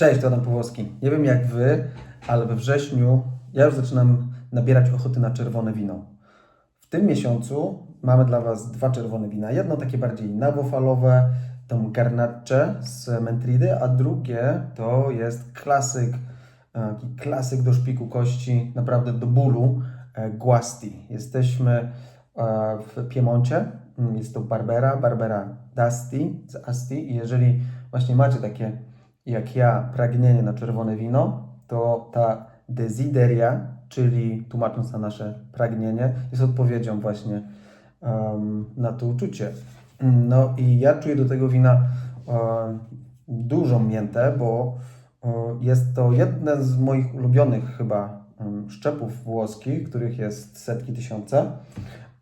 Cześć, to Adam Pawłowski. Nie wiem jak wy, ale we wrześniu ja już zaczynam nabierać ochoty na czerwone wino. W tym miesiącu mamy dla Was dwa czerwone wina. Jedno takie bardziej nawofalowe, tą Garnacze z Mentridy, a drugie to jest klasyk, e, taki klasyk do szpiku kości, naprawdę do bólu, e, Guasti. Jesteśmy e, w Piemoncie, Mm, jest to Barbera, Barbera d'Asti, z Asti i jeżeli właśnie macie takie jak ja pragnienie na czerwone wino, to ta desideria, czyli tłumacząc na nasze pragnienie, jest odpowiedzią właśnie em, na to uczucie. No i ja czuję do tego wina e, dużą miętę, bo e, jest to jeden z moich ulubionych chyba em, szczepów włoskich, których jest setki tysiące.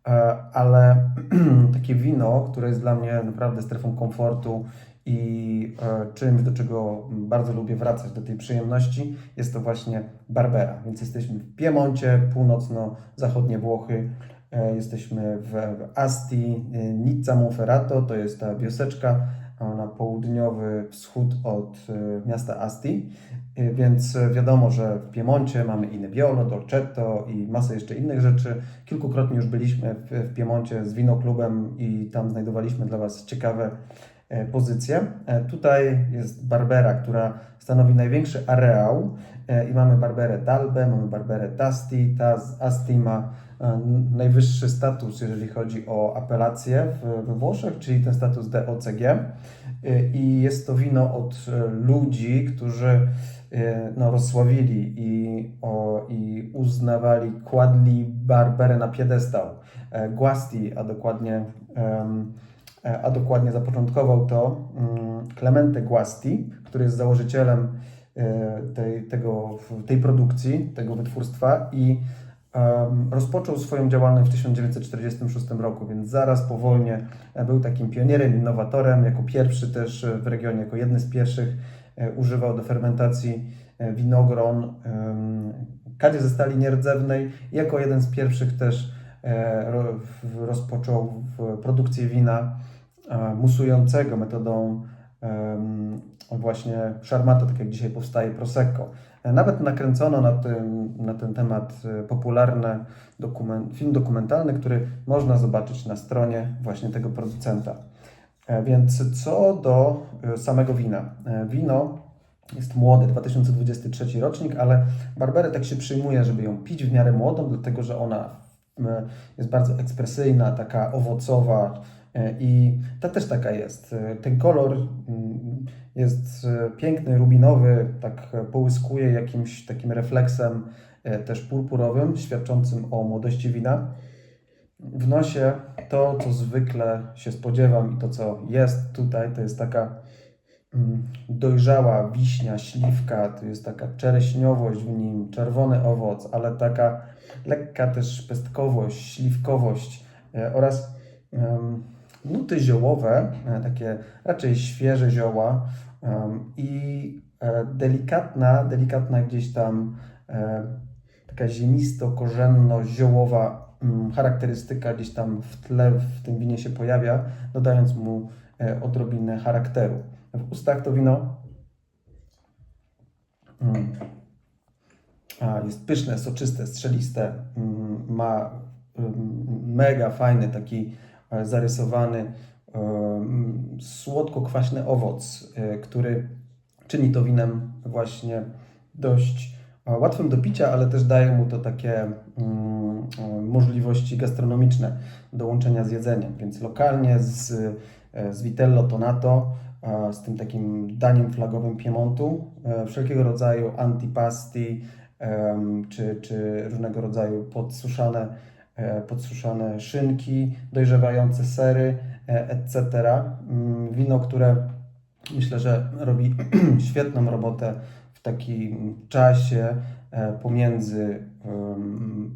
E, ale takie wino, które jest dla mnie naprawdę strefą komfortu i e, czymś, do czego bardzo lubię wracać, do tej przyjemności, jest to właśnie Barbera. Więc jesteśmy w Piemoncie, północno-zachodnie Włochy, e, jesteśmy w, Asti, e, Nizza Monferrato, to jest ta wioseczka na południowy wschód od miasta Asti. Więc wiadomo, że w Piemoncie mamy i Nebbiolo, Dolcetto i masę jeszcze innych rzeczy. Kilkukrotnie już byliśmy w, Piemoncie z winoklubem i tam znajdowaliśmy dla Was ciekawe pozycje. E, Tutaj jest Barbera, która stanowi największy areał e, i mamy Barberę d'Albe, mamy Barberę d'Asti. Ta z Asti ma e, najwyższy status, jeżeli chodzi o apelację we Włoszech, czyli ten status DOCG. E, I jest to wino od e, ludzi, którzy e, no, rozsławili i, o, i uznawali, kładli Barberę na piedestał. E, Guasti, a dokładnie, e, a dokładnie zapoczątkował to mm, Clemente Guasti, który jest założycielem e, tej, tego, tej produkcji, tego wytwórstwa i rozpoczął swoją działalność w 1946 roku, więc zaraz po wojnie e, był takim pionierem, innowatorem, jako pierwszy też e, w regionie, jako jedny z pierwszych e, używał do fermentacji e, winogron kadzie ze stali nierdzewnej jako jeden z pierwszych też e, rozpoczął w produkcję wina e, musującego metodą właśnie szarmata, tak jak dzisiaj powstaje Prosecco. E, Nawet nakręcono na, tym, na ten temat e, popularny dokument, film dokumentalny, który można zobaczyć na stronie właśnie tego producenta. E, Więc co do e, samego wina. E, Wino jest młode, 2023 rocznik, ale Barberę tak się przyjmuje, żeby ją pić w miarę młodą, dlatego że ona e, jest bardzo ekspresyjna, taka owocowa e, i ta też taka jest. E, Ten kolor mm, jest e, piękny, rubinowy, tak połyskuje jakimś takim refleksem też purpurowym, świadczącym o młodości wina. W nosie to, co zwykle się spodziewam i to, co jest tutaj, to jest taka dojrzała wiśnia, śliwka, to jest taka czereśniowość w nim, czerwony owoc, ale taka lekka też pestkowość, śliwkowość e, oraz nuty ziołowe, e, takie raczej świeże zioła i e, delikatna, delikatna gdzieś tam taka ziemisto-korzenno-ziołowa mm, charakterystyka gdzieś tam w tle w tym winie się pojawia, dodając mu odrobinę charakteru. W ustach to wino. Mm, jest pyszne, soczyste, strzeliste, mm, ma mm, mega fajny taki e, zarysowany em, słodko-kwaśny owoc, e, który czyni to winem właśnie dość e, łatwym do picia, ale też daje mu to takie e, możliwości gastronomiczne do łączenia z jedzeniem. Więc lokalnie z, e, z Vitello Tonato, e, z tym takim daniem flagowym Piemontu, e, wszelkiego rodzaju antipasti, czy, czy różnego rodzaju podsuszane, e, podsuszane szynki, dojrzewające sery, e, etc. Mm, Wino, które myślę, że robi świetną robotę w takim czasie e, pomiędzy,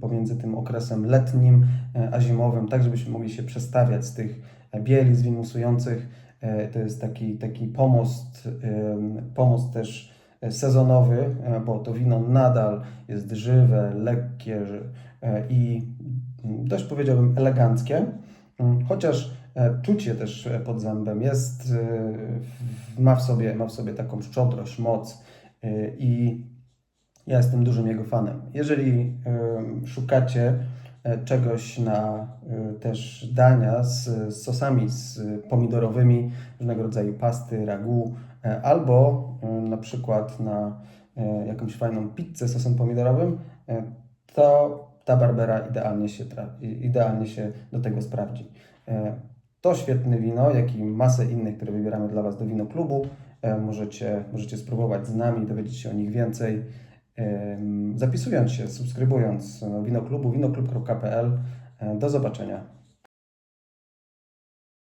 pomiędzy tym okresem letnim e, a zimowym, tak żebyśmy mogli się przestawiać z tych e, bieli, z win musujących. E, To jest taki, taki pomost, pomost też sezonowy, e, bo to wino nadal jest żywe, lekkie e, i dość powiedziałbym eleganckie, Mm, chociaż e, czuć je też pod zębem. Jest, ma, w sobie, ma w sobie taką szczodrość, moc i ja jestem dużym jego fanem. Jeżeli szukacie czegoś na e, też dania z, z sosami z pomidorowymi, różnego rodzaju pasty, ragu, e, albo e, na przykład na e, jakąś fajną pizzę z sosem pomidorowym, e, to ta Barbera idealnie się, idealnie się do tego sprawdzi. E, To świetne wino, jak i masę innych, które wybieramy dla Was do winoklubu. E, Możecie, możecie spróbować z nami, dowiedzieć się o nich więcej, zapisując się, subskrybując no, winoklubu, winoklub.pl. E, Do zobaczenia.